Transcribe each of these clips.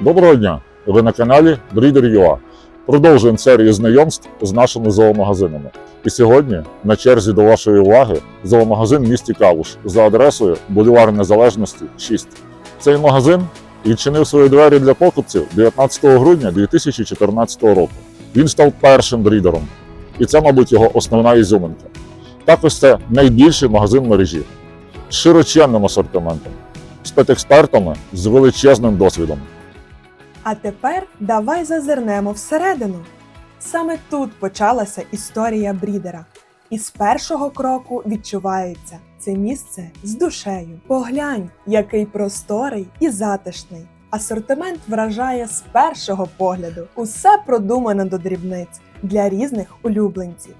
Доброго дня! Ви на каналі Breeder.ua. Продовжуємо серію знайомств з нашими зоомагазинами. І сьогодні на черзі до вашої уваги зоомагазин в місті Калуш за адресою Бульвар Незалежності 6. Цей магазин відчинив свої двері для покупців 19 грудня 2014 року. Він став першим брідером, і це, мабуть, його основна ізюминка. Також це найбільший магазин мережі з широченним асортиментом, з педекспертами з величезним досвідом. А тепер давай зазирнемо всередину. Саме тут почалася історія брідера. І з першого кроку відчувається це місце з душею. Поглянь, який просторий і затишний. Асортимент вражає з першого погляду. Усе продумано до дрібниць для різних улюбленців.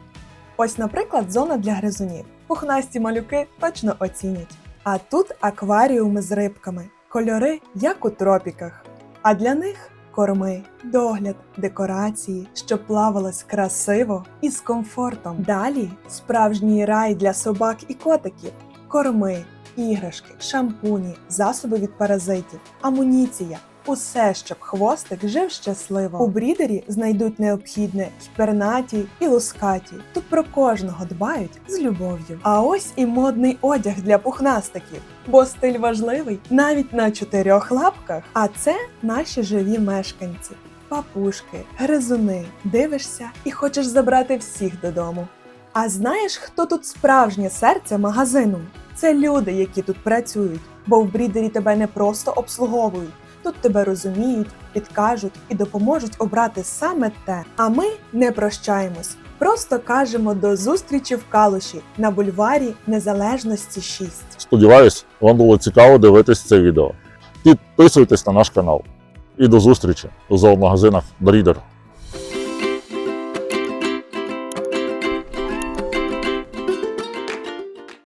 Ось, наприклад, зона для гризунів. Пухнасті малюки точно оцінять. А тут акваріуми з рибками, кольори, як у тропіках. А для них корми, догляд, декорації, щоб плавалось красиво і з комфортом. Далі справжній рай для собак і котиків, корми, іграшки, шампуні, засоби від паразитів, амуніція. Усе, щоб хвостик жив щасливо. У брідері знайдуть необхідне й пернаті і лускаті. Тут про кожного дбають з любов'ю. А ось і модний одяг для пухнастиків, бо стиль важливий навіть на чотирьох лапках. А це наші живі мешканці. Папушки, гризуни, дивишся і хочеш забрати всіх додому. А знаєш, хто тут справжнє серце магазину? Це люди, які тут працюють, бо в брідері тебе не просто обслуговують. Тут тебе розуміють, підкажуть і допоможуть обрати саме те. А ми не прощаємось. Просто кажемо до зустрічі в Калуші на бульварі Незалежності 6. Сподіваюсь, вам було цікаво дивитись це відео. Підписуйтесь на наш канал. І до зустрічі у зоомагазинах Breeder.